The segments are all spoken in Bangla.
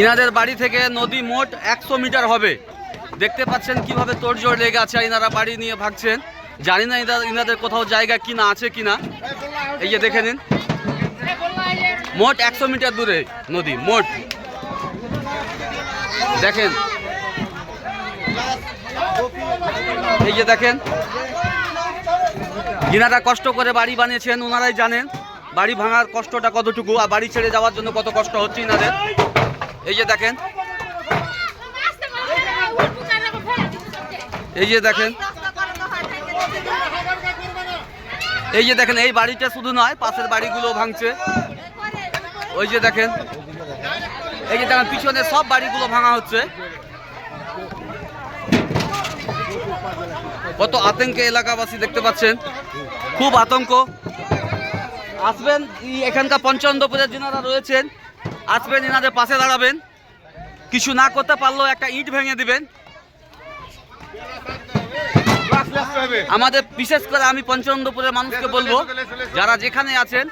ইনাদের বাড়ি থেকে নদী মোট একশো মিটার হবে। দেখতে পাচ্ছেন কীভাবে তোড়জোড় লেগে আছে ইনারা বাড়ি নিয়ে ভাগছেন। জানি না ইনাদের কোথাও জায়গা কিনা আছে কিনা। এই যে দেখে নিন। মোট একশো মিটার দূরে নদী, মোট। দেখেন। এই যে দেখেন। যিনারা কষ্ট করে বাড়ি বানিয়েছেন ওনারাই জানেন। বাড়ি ভাঙার কষ্টটা কতটুকু, আর বাড়ি ছেড়ে যাওয়ার জন্য কত কষ্ট হচ্ছে ইনাদের। এই যে দেখেন। এই যে দেখেন। এই যে দেখেন, এই বাড়িটা শুধু নয়, পাশের বাড়িগুলো ভাঙছে। ওই যে দেখেন। এই যে দেখেন, পিছনে সব বাড়িগুলো ভাঙা হচ্ছে। কত আতঙ্কে এলাকাবাসী দেখতে পাচ্ছেন। খুব আতঙ্ক। আসবেন এখানকার পঞ্চন্দপুরের যিনারা রয়েছেন আসবেন, এনাদের পাশে দাঁড়াবেন। কিছু না করতে পারলেও একটা ইট ভেঙে দিবেন। আমাদের বিশেষ করে আমি পঞ্চনন্দপুরের মানুষকে বলব, যারা যেখানে আছেন,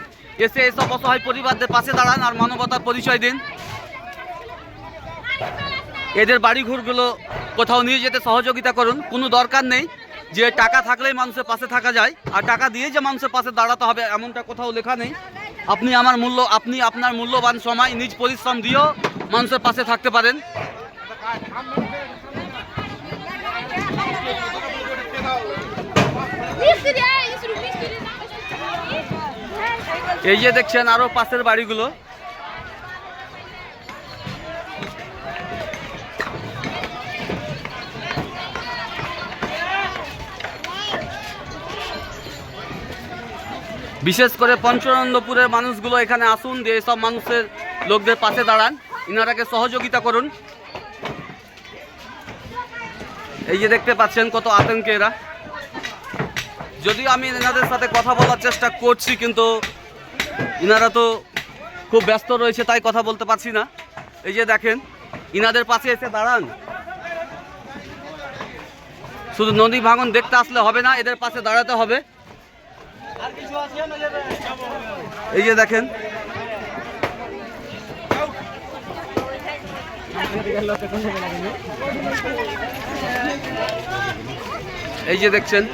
এসে এসব অসহায় পরিবারদের পাশে দাঁড়ান আর মানবতার পরিচয় দিন। এদের বাড়িঘরগুলো কোথাও নিয়ে যেতে সহযোগিতা করুন, কোনো দরকার নেই যে টাকা থাকলেই মানুষের পাশে থাকা যায়, আর টাকা দিয়ে যে মানুষের পাশে দাঁড়াতে হবে, এমনটা কোথাও লেখা নেই। আপনি আমার মূল্য, আপনি আপনার মূল্যবান সময়, নিজ পরিশ্রম দিয়েও মানুষের পাশে থাকতে পারেন। এই যে দেখছেন আরও পাশের বাড়িগুলো। বিশেষ করে পঞ্চনন্দপুরের মানুষগুলো এখানে আসুন, দিয়ে সব মানুষের লোকদের পাশে দাঁড়ান। ইনারাকে সহযোগিতা করুন। এই যে দেখতে পাচ্ছেন কত আতঙ্কে এরা। যদিও আমি এনাদের সাথে কথা বলার চেষ্টা করছি, কিন্তু ইনারা তো খুব ব্যস্ত রয়েছে, তাই কথা বলতে পারছি না। এই যে দেখেন, ইনাদের পাশে এসে দাঁড়ান। শুধু নদী ভাঙন দেখতে আসলে হবে না, এদের পাশে দাঁড়াতে হবে। এই যে দেখেন। এই যে দেখছেন।